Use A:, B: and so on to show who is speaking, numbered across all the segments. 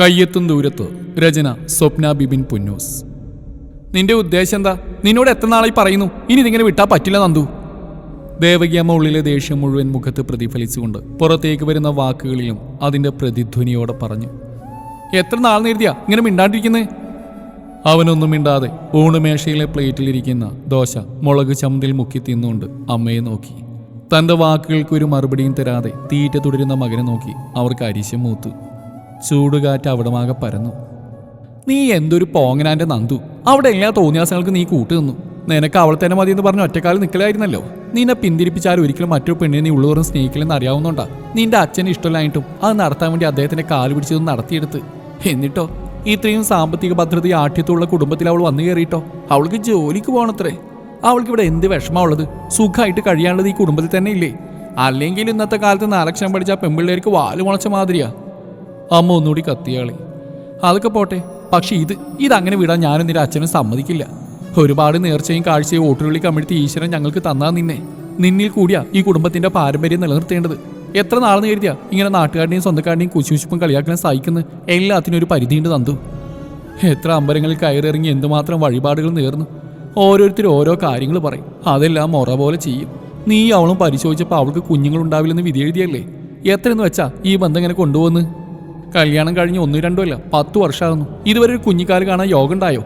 A: കയ്യെത്തും ദൂരത്ത്. രചന സ്വപ്ന ബിബിൻ പുന്നൂസ്. നിന്റെ ഉദ്ദേശം എന്താ? നിന്നോട് എത്ര നാളായി പറയുന്നു? ഇനി ഇതിങ്ങനെ വിട്ടാ പറ്റില്ല നന്ദു. ദേവകിയമ്മ ഉള്ളിലെ ദേഷ്യം മുഴുവൻ മുഖത്ത് പ്രതിഫലിച്ചുകൊണ്ട് പുറത്തേക്ക് വരുന്ന വാക്കുകളിലും അതിന്റെ പ്രതിധ്വനിയോടെ പറഞ്ഞു. എത്ര നാൾ നേരിയ ഇങ്ങനെ മിണ്ടാണ്ടിരിക്കുന്നേ? അവനൊന്നും മിണ്ടാതെ ഊണുമേശയിലെ പ്ലേറ്റിലിരിക്കുന്ന ദോശ മുളക് ചമ്മന്തിൽ മുക്കി തിന്നുകൊണ്ട് അമ്മയെ നോക്കി. തന്റെ വാക്കുകൾക്കൊരു മറുപടിയും തരാതെ തീറ്റ തുടരുന്ന മകനെ നോക്കി അവർക്ക് അരിശം മൂത്തു. ചൂടുകാറ്റ് അവിടമാകെ പരന്നു. നീ എന്തൊരു പോങ്ങനാന്റെ നന്ദു. അവിടെ എല്ലാ തോന്നിയാസങ്ങൾക്ക് നീ കൂട്ടു നിന്നു നിനക്ക് അവൾ തന്നെ മതി എന്ന് പറഞ്ഞ് ഒറ്റക്കാലം നിൽക്കലായിരുന്നല്ലോ നിന്നെ പിന്തിരിപ്പിച്ചാൽ ഒരിക്കലും മറ്റൊരു പെണ്ണിനെ നീ ഉള്ളവരും സ്നേഹിക്കില്ലെന്ന് അറിയാവുന്നോണ്ടാ. നിന്റെ അച്ഛന് ഇഷ്ടമില്ലായിട്ടും അത് നടത്താൻ വേണ്ടി അദ്ദേഹത്തിന്റെ കാൽ പിടിച്ചത് നടത്തിയെടുത്ത്. എന്നിട്ടോ? ഇത്രയും സാമ്പത്തിക ഭദ്രത ആഠ്യത്തുള്ള കുടുംബത്തിൽ അവൾ വന്നു കയറിയിട്ടോ? അവൾക്ക് ജോലിക്ക് പോകണത്രേ. അവൾക്ക് ഇവിടെ എന്ത് വിഷമമുള്ളത് സുഖമായിട്ട് കഴിയാനുള്ളത് ഈ കുടുംബത്തിൽ തന്നെ ഇല്ലേ അല്ലെങ്കിൽ ഇന്നത്തെ കാലത്ത് നാലക്ഷരം പഠിച്ച പെൺപിള്ളേർക്ക് വാൽ മുളച്ച മാതിരിയാ. അമ്മ ഒന്നുകൂടി കത്തിയാളി അതൊക്കെ പോട്ടെ പക്ഷെ ഇത് ഇതങ്ങനെ വിടാൻ ഞാനും നിന്റെ അച്ഛനും സമ്മതിക്കില്ല? ഒരുപാട് നേർച്ചയും കാഴ്ചയും ഓട്ടുരുളി കമിഴ്ത്തി ഈശ്വരൻ ഞങ്ങൾക്ക് തന്നാ നിന്നെ. നിന്നിൽ കൂടിയാ ഈ കുടുംബത്തിന്റെ പാരമ്പര്യം നിലനിർത്തേണ്ടത്. എത്ര നാളെന്ന് കരുതിയാ ഇങ്ങനെ നാട്ടുകാരുടെയും സ്വന്തക്കാരുടെയും കുശുശുപ്പും കളിയാക്കാൻ സഹിക്കുന്ന എല്ലാത്തിനും ഒരു പരിധിയുണ്ട് തന്തു എത്ര അമ്പലങ്ങളിൽ കയറിറങ്ങി എന്തുമാത്രം വഴിപാടുകൾ നേർന്നു. ഓരോരുത്തർ ഓരോ കാര്യങ്ങൾ പറയും. അതെല്ലാം മുറ പോലെ ചെയ്യും. നീ അവളും പരിശോധിച്ചപ്പോൾ അവൾക്ക് കുഞ്ഞുങ്ങളുണ്ടാവില്ലെന്ന് വിധി എഴുതിയല്ലേ? എത്രയെന്ന് വെച്ചാ ഈ ബന്ധം ഇങ്ങനെ കൊണ്ടുപോകുന്നു? കല്യാണം കഴിഞ്ഞ് ഒന്നും രണ്ടുമല്ല പത്ത് വർഷമാകുന്നു. ഇതുവരെ ഒരു കുഞ്ഞിക്കാൽ കാണാൻ യോഗം ഉണ്ടായോ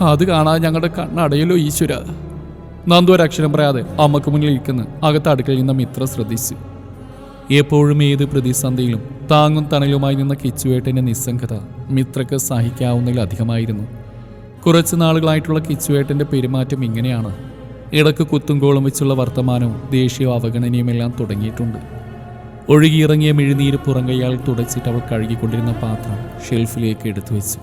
A: അത് കാണാതെ ഞങ്ങളുടെ കണ്ണടയല്ലോ ഈശ്വര. നന്ദു ഒരക്ഷരം പറയാതെ അമ്മയ്ക്ക് മുന്നിൽ ഇരിക്കുന്ന. അകത്ത് അടുക്കളയിൽ നിന്ന് മിത്ര ശ്രദ്ധിച്ചു. എപ്പോഴും ഏത് പ്രതിസന്ധിയിലും താങ്ങും തണലുമായി നിന്ന കിച്ചുവേട്ടന്റെ നിസ്സംഗത മിത്രക്ക് സഹിക്കാവുന്നതിലധികമായിരുന്നു കുറച്ച് നാളുകളായിട്ടുള്ള കിച്ചുവേട്ടന്റെ പെരുമാറ്റം ഇങ്ങനെയാണ്. ഇടയ്ക്ക് കുത്തും കോളും വെച്ചുള്ള വർത്തമാനവും ദേഷ്യവും അവഗണനയുമെല്ലാം തുടങ്ങിയിട്ടുണ്ട്. ഒഴുകിയിറങ്ങിയ മിഴിനീര് പുറങ്കയ്യാൽ തുടച്ചിട്ട് അവൾ കഴുകിക്കൊണ്ടിരുന്ന പാത്രം ഷെൽഫിലേക്ക് എടുത്തു വെച്ചു.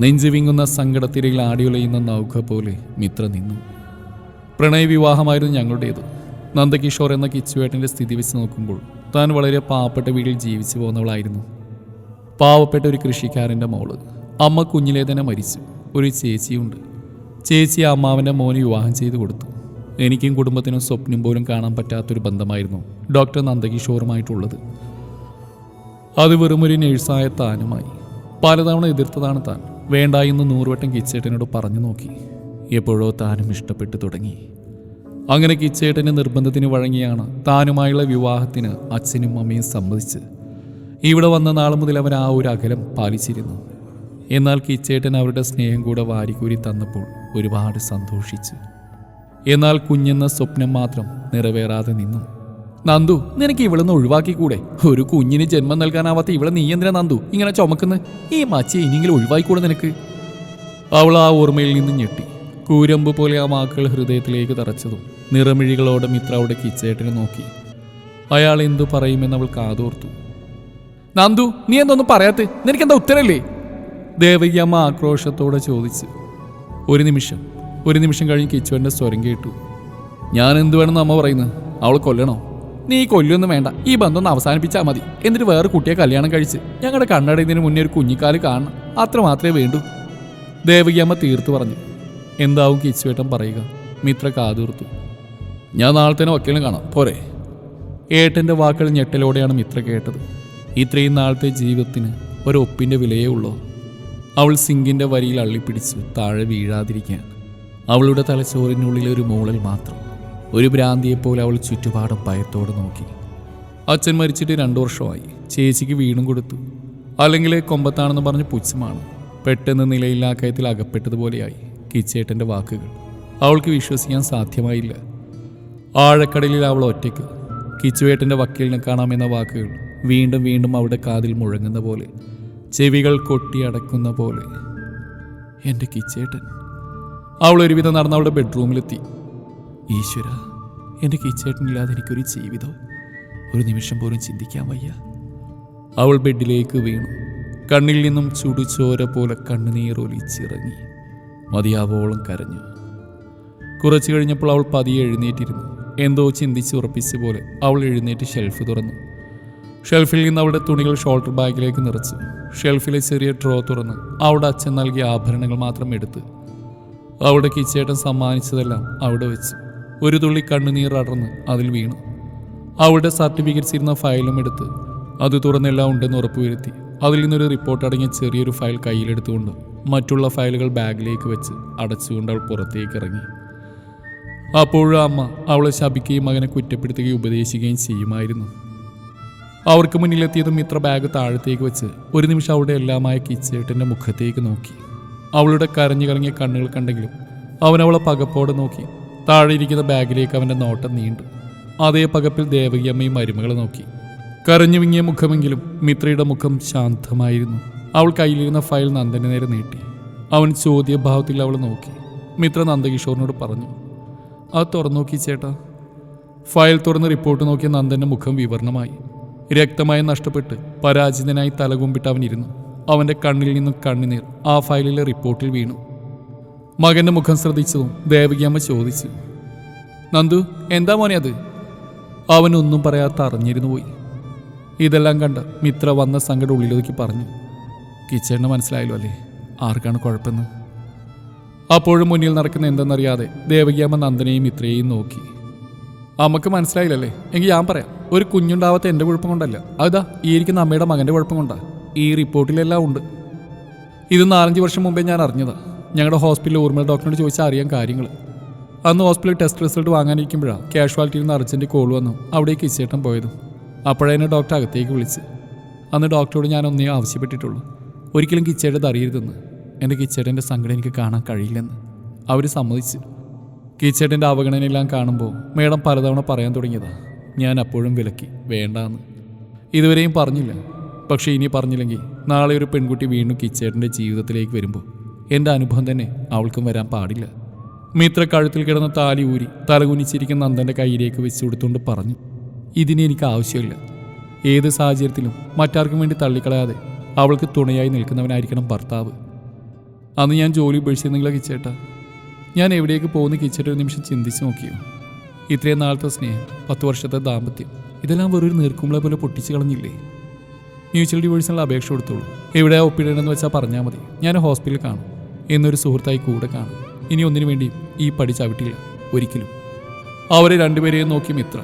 A: നെഞ്ചു വിങ്ങുന്ന സങ്കടത്തിരയിൽ ആടിയുലയുന്ന നൗക പോലെ മിത്ര നിന്നു. പ്രണയവിവാഹമായിരുന്നു ഞങ്ങളുടേത്. നന്ദകിഷോർ എന്ന കിച്ചുവേട്ടന്റെ സ്ഥിതി വെച്ച് നോക്കുമ്പോൾ താൻ വളരെ പാവപ്പെട്ട വീട്ടിൽ ജീവിച്ചു പോകുന്നവളായിരുന്നു. പാവപ്പെട്ട ഒരു കൃഷിക്കാരന്റെ മോൾ. അമ്മ കുഞ്ഞിലേ തന്നെ മരിച്ചു. ഒരു ചേച്ചിയുണ്ട്. ചേച്ചി അമ്മാവന്റെ മോന് വിവാഹം ചെയ്തു കൊടുത്തു. എനിക്കും കുടുംബത്തിനും സ്വപ്നം പോലും കാണാൻ പറ്റാത്തൊരു ബന്ധമായിരുന്നു ഡോക്ടർ നന്ദകിഷോറുമായിട്ടുള്ളത്. അത് വെറും ഒരു നേഴ്സായ താനുമായി. പലതവണ എതിർത്തതാണ് താൻ. വേണ്ട എന്ന് നൂറുവട്ടം കിച്ചേട്ടനോട് പറഞ്ഞു നോക്കി. എപ്പോഴോ താനും ഇഷ്ടപ്പെട്ടു തുടങ്ങി. അങ്ങനെ കിച്ചേട്ടന്റെ നിർബന്ധത്തിന് വഴങ്ങിയാണ് താനുമായുള്ള വിവാഹത്തിന് അച്ഛനും അമ്മയും സമ്മതിച്ച്. ഇവിടെ വന്ന നാൾ മുതൽ അവൻ ആ ഒരു അകലം പാലിച്ചിരുന്നു. എന്നാൽ കിച്ചേട്ടൻ അവരുടെ സ്നേഹം കൂടെ വാരിക്കൂരി തന്നപ്പോൾ ഒരുപാട് സന്തോഷിച്ചു. എന്നാൽ കുഞ്ഞെന്ന സ്വപ്നം മാത്രം നിറവേറാതെ നിന്നു. നന്ദു നിനക്ക് ഇവിടുന്ന് ഒഴിവാക്കിക്കൂടെ? ഒരു കുഞ്ഞിന് ജന്മം നൽകാനാവാത്ത ഇവിടെ നീ എന്തിനാ നന്ദു ഇങ്ങനെ ചുമക്കുന്ന? ഈ മച്ച ഇനിയെങ്കിലും ഒഴിവാക്കിക്കൂടെ നിനക്ക്? അവൾ ആ ഓർമ്മയിൽ നിന്ന് ഞെട്ടി. കൂരമ്പ് പോലെ ആ വാക്കുകൾ ഹൃദയത്തിലേക്ക് തറച്ചതും നിറമിഴികളോടെ മിത്ര അവിടെ കിച്ചേട്ടനെ നോക്കി. അയാൾ എന്തു പറയുമെന്ന് അവൾ കാതോർത്തു. നന്ദു നീ എന്തൊന്നും പറയാത്ത? നിനക്കെന്താ ഉത്തരല്ലേ? ദേവകിയമ്മ ആക്രോശത്തോടെ ചോദിച്ചു. ഒരു നിമിഷം ഒരു നിമിഷം കഴിഞ്ഞ് കിച്ചുവന്റെ സ്വരം കേട്ടു. ഞാൻ എന്ത് വേണമെന്ന് അമ്മ പറയുന്നത് അവൾ കൊല്ലണോ? നീ കൊല്ലൊന്നും വേണ്ട. ഈ ബന്ധം ഒന്ന് അവസാനിപ്പിച്ചാൽ മതി. എന്നിട്ട് വേറെ കുട്ടിയെ കല്യാണം കഴിച്ച് ഞങ്ങളുടെ കണ്ണടയുന്നതിന് മുന്നേ ഒരു കുഞ്ഞിക്കാൽ കാണണം. അത്ര മാത്രമേ വേണ്ടൂ. ദേവകിയമ്മ തീർത്തു പറഞ്ഞു. എന്താവും കിച്ചുവേട്ടൻ പറയുക. മിത്ര കാതീർത്തു. ഞാൻ നാളെ തന്നെ വക്കീലിനെ കാണാം. പോരെ. ഏട്ടന്റെ വാക്കുകൾ ഞെട്ടലോടെയാണ് മിത്ര കേട്ടത്. ഇത്രയും നാളത്തെ ജീവിതത്തിന് ഒരൊപ്പിന്റെ വിലയേ ഉള്ളൂ. അവൾ സിങ്കിന്റെ വരിയിൽ അള്ളിപ്പിടിച്ചു താഴെ വീഴാതിരിക്കാൻ. അവളുടെ തലച്ചോറിനുള്ളിൽ ഒരു മൂളൽ മാത്രം. ഒരു ഭ്രാന്തിയെപ്പോലെ അവൾ ചുറ്റുപാടും ഭയത്തോടെ നോക്കി. അച്ഛൻ മരിച്ചിട്ട് രണ്ടു വർഷമായി. ചേച്ചിക്ക് വീണും കൊടുത്തു. അല്ലെങ്കിൽ കൊമ്പത്താണെന്ന് പറഞ്ഞ് പുച്ഛമാണ്. പെട്ടെന്ന് നിലയില്ലാക്കയത്തിൽ അകപ്പെട്ടതുപോലെയായി കിച്ചേട്ടന്റെ വാക്കുകൾ. അവൾക്ക് വിശ്വസിക്കാൻ സാധ്യമായില്ല. ആഴക്കടലിൽ അവൾ ഒറ്റയ്ക്ക്. കിച്ചുവേട്ടന്റെ വക്കീലിനെ കാണാമെന്ന വാക്കുകൾ വീണ്ടും വീണ്ടും അവളുടെ കാതിൽ മുഴങ്ങുന്ന പോലെ. ചെവികൾ കൊട്ടിയടക്കുന്ന പോലെ. എന്റെ കിച്ചേട്ടൻ. അവൾ ഒരുവിധം നടന്ന് അവളുടെ ബെഡ്റൂമിലെത്തി ഈശ്വര എന്റെ കിച്ചേട്ടനില്ലാതെ എനിക്കൊരു ജീവിതം. ഒരു നിമിഷം പോലും ചിന്തിക്കാൻ വയ്യ. അവൾ ബെഡിലേക്ക് വീണു. കണ്ണിൽ നിന്നും ചുടുചോര പോലെ കണ്ണുനീറൊലിച്ചിറങ്ങി മതിയാവോളം കരഞ്ഞു. കുറച്ചു കഴിഞ്ഞപ്പോൾ അവൾ പതിയെ എഴുന്നേറ്റിരുന്നു. എന്തോ ചിന്തിച്ച് ഉറപ്പിച്ച പോലെ അവൾ എഴുന്നേറ്റ് ഷെൽഫ് തുറന്നു. ഷെൽഫിൽ നിന്ന് അവളുടെ തുണികൾ ഷോൾഡർ ബാഗിലേക്ക് നിറച്ചു. ഷെൽഫിലെ ചെറിയ ഡ്രോ തുറന്ന് അവളുടെ അച്ഛൻ നൽകിയ ആഭരണങ്ങൾ മാത്രം എടുത്ത് അവളുടെ കിച്ചേട്ടൻ സമ്മാനിച്ചതെല്ലാം അവിടെ വെച്ച്. ഒരു തുള്ളി കണ്ണുനീർ അടർന്ന് അതിൽ വീണു. അവളുടെ സർട്ടിഫിക്കറ്റ്സ് ഇരുന്ന ഫയലും എടുത്ത് അത് തുറന്നെല്ലാം ഉണ്ടെന്ന് ഉറപ്പുവരുത്തി. അതിൽ നിന്നൊരു റിപ്പോർട്ട് അടങ്ങിയ ചെറിയൊരു ഫയൽ കയ്യിലെടുത്തുകൊണ്ട് മറ്റുള്ള ഫയലുകൾ ബാഗിലേക്ക് വെച്ച് അടച്ചുകൊണ്ട് അവൾ പുറത്തേക്ക് ഇറങ്ങി. അപ്പോഴും അമ്മ അവളെ ശപിക്കുകയും മകനെ കുറ്റപ്പെടുത്തുകയും ഉപദേശിക്കുകയും ചെയ്യുമായിരുന്നു. അവർക്ക് മുന്നിലെത്തിയതും ഇത്ര ബാഗ് താഴത്തേക്ക് വെച്ച് ഒരു നിമിഷം അവളുടെ എല്ലാമായ കിച്ചേട്ടന്റെ മുഖത്തേക്ക് നോക്കി. അവളുടെ കരഞ്ഞു കറങ്ങിയ കണ്ണുകൾ കണ്ടെങ്കിലും അവൻ അവളെ പകപ്പോടെ നോക്കി. താഴെ ഇരിക്കുന്ന ബാഗിലേക്ക് അവന്റെ നോട്ടം നീണ്ടു. അതേ പകപ്പിൽ ദേവകിയമ്മയും മരുമകളെ നോക്കി. കരഞ്ഞു വിങ്ങിയ മുഖമെങ്കിലും മിത്രയുടെ മുഖം ശാന്തമായിരുന്നു. അവൾ കയ്യിലിരുന്ന ഫയൽ നന്ദന് നേരെ നീട്ടി. അവൻ ചോദ്യഭാവത്തിൽ അവൾ നോക്കി. മിത്ര നന്ദകിഷോറിനോട് പറഞ്ഞു അത് തുറന്നു നോക്കി ചേട്ടാ. ഫയൽ തുറന്ന് റിപ്പോർട്ട് നോക്കിയ നന്ദന്റെ മുഖം വിവരണമായി. രക്തമായി നഷ്ടപ്പെട്ട് പരാജിതനായി തലകുമ്പിട്ട് അവൻ ഇരുന്നു അവന്റെ കണ്ണിൽ നിന്നും കണ്ണുനീർ ആ ഫയലിലെ റിപ്പോർട്ടിൽ വീണു. മകന്റെ മുഖം ശ്രദ്ധിച്ചതും ദേവകിയമ്മ ചോദിച്ചു നന്ദു എന്താ മോനെ അത്? അവനൊന്നും പറയാത്ത അറിഞ്ഞിരുന്നു പോയി. ഇതെല്ലാം കണ്ട് മിത്ര വന്ന സങ്കടം ഉള്ളിലേക്ക് പറഞ്ഞു കിച്ചണിന് മനസ്സിലായല്ലോ അല്ലേ? ആർക്കാണ് കുഴപ്പമെന്ന്? അപ്പോഴും മുന്നിൽ നടക്കുന്ന എന്തെന്നറിയാതെ ദേവകിയമ്മ നന്ദനെയും മിത്രയെയും നോക്കി. അമ്മയ്ക്ക് മനസ്സിലായില്ലല്ലേ? എങ്കിൽ ഞാൻ പറയാം. ഒരു കുഞ്ഞുണ്ടാവാത്ത എന്റെ കുഴപ്പം കൊണ്ടല്ല. അതാ ഈ ഇരിക്കുന്ന അമ്മയുടെ മകന്റെ കുഴപ്പം കൊണ്ടാ. ഈ റിപ്പോർട്ടിലെല്ലാം ഉണ്ട്. ഇത് നാലഞ്ച് വർഷം മുമ്പേ ഞാൻ അറിഞ്ഞത്. ഞങ്ങളുടെ ഹോസ്പിറ്റലിൽ ഊർമിള ഡോക്ടറിനോട് ചോദിച്ചാൽ അറിയാൻ കാര്യങ്ങൾ അന്ന് ഹോസ്പിറ്റലിൽ ടെസ്റ്റ് റിസൾട്ട് വാങ്ങാനിരിക്കുമ്പോഴാണ് കാഷ്വാലിറ്റിയിൽ നിന്ന് അർജന്റ് കോൾ വന്നു. അവിടേക്ക് ഇച്ചേട്ടൻ പോയതും. അപ്പോഴതിനെ ഡോക്ടർ അകത്തേക്ക് വിളിച്ച്. അന്ന് ഡോക്ടറോട് ഞാൻ ഒന്നേ ആവശ്യപ്പെട്ടിട്ടുള്ളൂ. ഒരിക്കലും കിച്ചേട്ടത് അറിയരുതെന്ന്. എന്റെ കിച്ചേട്ടന്റെ സങ്കടം എനിക്ക് കാണാൻ കഴിയില്ലെന്ന്. അവർ സമ്മതിച്ചു. കിച്ചേട്ടന്റെ അവഗണനയെല്ലാം കാണുമ്പോൾ മേഡം പലതവണ പറയാൻ തുടങ്ങിയതാണ് ഞാൻ അപ്പോഴും വിലക്കി. വേണ്ടാന്ന്. ഇതുവരെയും പറഞ്ഞില്ല. പക്ഷേ ഇനി പറഞ്ഞില്ലെങ്കിൽ നാളെ ഒരു പെൺകുട്ടി വീണ്ടും കിച്ചേട്ടന്റെ ജീവിതത്തിലേക്ക് വരുമ്പോൾ എന്റെ അനുഭവം തന്നെ അവൾക്കും വരാൻ പാടില്ല. മിത്ര കഴുത്തിൽ കിടന്ന താലി ഊരി തലകുനിച്ചിരിക്കുന്ന നന്ദന്റെ കയ്യിലേക്ക് വെച്ച് കൊടുത്തുകൊണ്ട് പറഞ്ഞു ഇതിന് എനിക്ക് ആവശ്യമില്ല. ഏത് സാഹചര്യത്തിലും മറ്റാർക്കും വേണ്ടി തള്ളിക്കളയാതെ അവൾക്ക് തുണയായി നിൽക്കുന്നവനായിരിക്കണം ഭർത്താവ്. അന്ന് ഞാൻ ജോലി ഉപേക്ഷിച്ചിരുന്നെങ്കിലോ കിച്ചേട്ട? ഞാൻ എവിടേക്ക് പോകുന്ന കിച്ചേട്ട ഒരു നിമിഷം ചിന്തിച്ച് നോക്കിയോ? ഇത്രയും നാളത്തെ സ്നേഹം പത്ത് വർഷത്തെ ദാമ്പത്യം ഇതെല്ലാം വെറൊരു നീർക്കുമ്പളെ പോലെ പൊട്ടിച്ചു കളഞ്ഞില്ലേ? മ്യൂച്വൽ ഡിവോഴ്സിനുള്ള അപേക്ഷ കൊടുത്തോളൂ. എവിടെ ഒപ്പിടണമെന്ന് വെച്ചാൽ പറഞ്ഞാൽ മതി. ഞാൻ ഹോസ്പിറ്റലിൽ കാണും. എന്നൊരു സുഹൃത്തായി കൂടെ കാണും. ഇനി ഒന്നിനു വേണ്ടിയും ഈ പടി ചവിട്ടില്ല. ഒരിക്കലും. അവരെ രണ്ടുപേരെയും നോക്കി മിത്ര.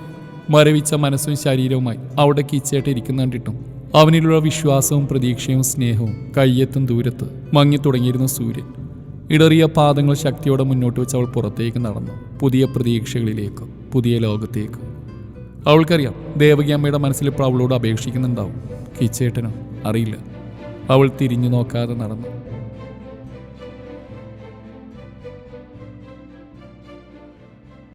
A: മരവിച്ച മനസ്സും ശരീരവുമായി അവിടെ കിച്ചേട്ട് ഇരിക്കുന്ന കണ്ടിട്ടും അവനിലുള്ള വിശ്വാസവും പ്രതീക്ഷയും സ്നേഹവും കയ്യെത്തും ദൂരത്ത് മങ്ങി തുടങ്ങിയിരുന്ന സൂര്യൻ. ഇടറിയ പാദങ്ങൾ ശക്തിയോടെ മുന്നോട്ട് വെച്ച് അവൾ പുറത്തേക്ക് നടന്നു. പുതിയ പ്രതീക്ഷകളിലേക്ക് പുതിയ ലോകത്തേക്ക്. അവൾക്കറിയാം ദേവകി അമ്മയുടെ മനസ്സിൽ ഇപ്പോൾ അവളോട് അപേക്ഷിക്കുന്നുണ്ടാവും. കിച്ചേട്ടനോ അറിയില്ല. അവൾ തിരിഞ്ഞു നോക്കാതെ നടന്നു.